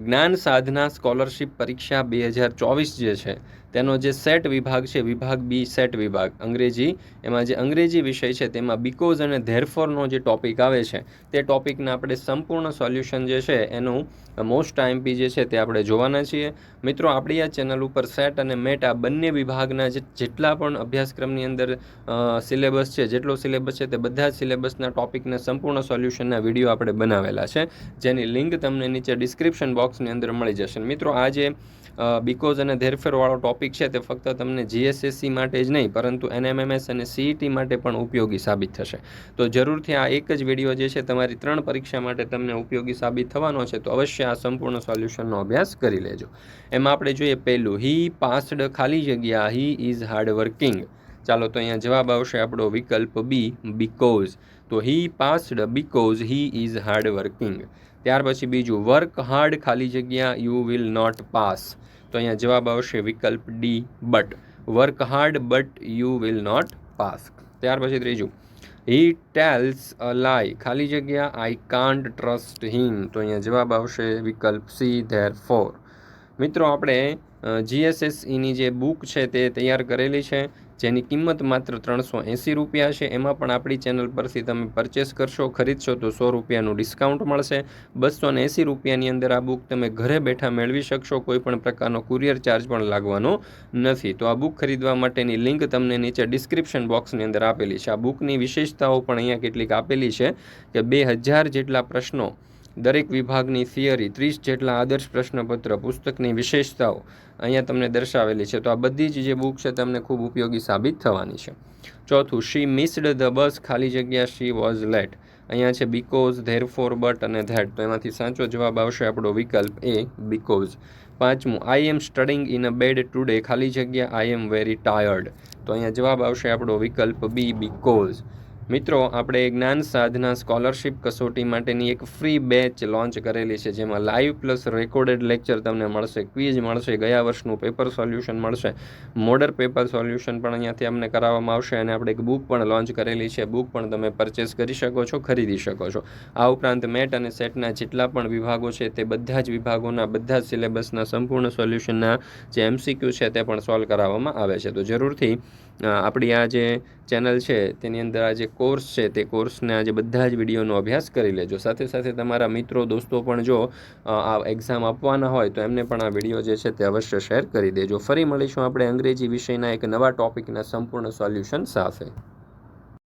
જ્ઞાન સાધના સ્કોલરશિપ પરીક્ષા બે હજાર ચોવીસ જે છે, તેનો જે સેટ વિભાગ છે, વિભાગ બી સેટ વિભાગ. અંગ્રેજી, એમાં જે અંગ્રેજી વિષય છે, તેમાં બીકોઝ અને ધેરફોરનો જે ટોપિક આવે છે, તે ટોપિકના આપણે સંપૂર્ણ સોલ્યુશન જે છે, એનું મોસ્ટ આઈએમપી જે છે, તે આપણે જોવાના છીએ. મિત્રો, આપણી આ ચેનલ ઉપર સેટ અને મેટ આ બંને વિભાગના જે જેટલા પણ અભ્યાસક્રમની અંદર સિલેબસ છે, જેટલો સિલેબસ છે, તે બધા જ સિલેબસના ટોપિકના સંપૂર્ણ સોલ્યુશનના વીડિયો આપણે બનાવેલા છે. જેની લિંક તમને નીચે ડિસ્ક્રિપ્શન બોક્સની અંદર મળી જશે. મિત્રો, આ જે બીકોઝ અને ધેરફેરવાળો ટોપિક છે, તે ફક્ત તમને જીએસએસસી માટે જ નહીં, પરંતુ એનએમએમએસ અને સીઈટી માટે પણ ઉપયોગી સાબિત થશે. તો જરૂરથી આ એક જ વીડિયો જે છે, તમારી ત્રણ પરીક્ષા માટે તમને ઉપયોગી સાબિત થવાનો છે, તો અવશ્ય આ સંપૂર્ણ સોલ્યુશનનો અભ્યાસ કરી લેજો. એમાં આપણે જોઈએ પહેલું. હી પાસ્ડ ખાલી જગ્યા. હી ઇઝ હાર્ડ વર્કિંગ ચાલો, તો અહીંયા જવાબ આવશે આપણો વિકલ્પ બી બીકોઝ તો he passed because he is hard working ત્યાર પછી બીજું, વર્ક હાર્ડ ખાલી જગ્યા યુ વિલ નોટ પાસ તો અહીંયા જવાબ આવશે વિકલ્પ D, but. Work hard, but you will not pass ત્યાર પછી ત્રીજું હી ટેલ્સ અ લાઈ ખાલી જગ્યા આઈ કાન્ટ ટ્રસ્ટ હિમ તો અહીંયા જવાબ આવશે વિકલ્પ સી ધેર ફોર મિત્રો, આપણે જીએસએસઈની જે બુક છે તે તૈયાર કરેલી છે. જેની કિંમત માત્ર ત્રણસો એંસી રૂપિયા છે. એમાં પણ આપણી ચેનલ પરથી તમે પરચેસ કરશો, ખરીદશો તો સો રૂપિયાનું ડિસ્કાઉન્ટ મળશે. બસો ને એંસી રૂપિયાની અંદર આ બુક તમે ઘરે બેઠા મેળવી શકશો. કોઈ પણ પ્રકારનો કુરિયર ચાર્જ પણ લાગવાનો નથી. તો આ બુક ખરીદવા માટેની લિંક તમને નીચે ડિસ્ક્રિપ્શન બોક્સની અંદર આપેલી છે. આ બુકની વિશેષતાઓ પણ અહીંયા કેટલીક આપેલી છે કે બે હજાર જેટલા પ્રશ્નો દરેક વિભાગની થિયરી ત્રીસ જેટલા આદર્શ પ્રશ્નપત્ર, પુસ્તકની વિશેષતાઓ અહીંયા તમને દર્શાવેલી છે. તો આ બધી જ જે બુક છે તમને ખૂબ ઉપયોગી સાબિત થવાની છે. ચોથું શી મિસ્ડ ધ બસ ખાલી જગ્યા શી વોઝ લેટ અહીંયા છે બીકોઝ ધેર ફોર બટ અને ધેટ તો એમાંથી સાચો જવાબ આવશે આપણો વિકલ્પ એ બીકોઝ પાંચમું I am studying in a bed today ખાલી જગ્યા આઈ એમ વેરી ટાયર્ડ તો અહીંયા જવાબ આવશે આપણો વિકલ્પ બી બીકોઝ મિત્રો, આપણે જ્ઞાન સાધના સ્કોલરશિપ કસોટી માટેની એક ફ્રી બેચ લોન્ચ કરેલી છે, જેમાં લાઈવ પ્લસ રેકોર્ડેડ લેક્ચર તમને મળશે, ક્વિઝ મળશે, ગયા વર્ષનું પેપર સોલ્યુશન મળશે, મોડર પેપર સોલ્યુશન પણ અહીંયાથી અમને કરાવવામાં આવશે અને આપણે એક બુક પણ લોન્ચ કરેલી છે, બુક પણ તમે પરચેસ કરી શકો છો, ખરીદી શકો છો. આ ઉપરાંત મેટ અને સેટના જેટલા પણ વિભાગો છે, તે બધા જ વિભાગોના, બધા જ સિલેબસના સંપૂર્ણ સોલ્યુશનના જે એમસીક્યુ છે, તે પણ સોલ્વ કરાવવામાં આવે છે. તો જરૂરથી આપણી આ જે ચેનલ છે, તેની અંદર આ જે કોર્સ છે, તે કોર્સના જે બધા જ વિડીયોનો અભ્યાસ કરી લેજો. સાથે સાથે તમારા મિત્રો, દોસ્તો પણ જો આ એક્ઝામ આપવાના હોય, તો એમને પણ આ વીડિયો જે છે તે અવશ્ય શેર કરી દેજો. ફરી મળીશું આપણે અંગ્રેજી વિષયના એક નવા ટોપિકના સંપૂર્ણ સોલ્યુશન સાથે.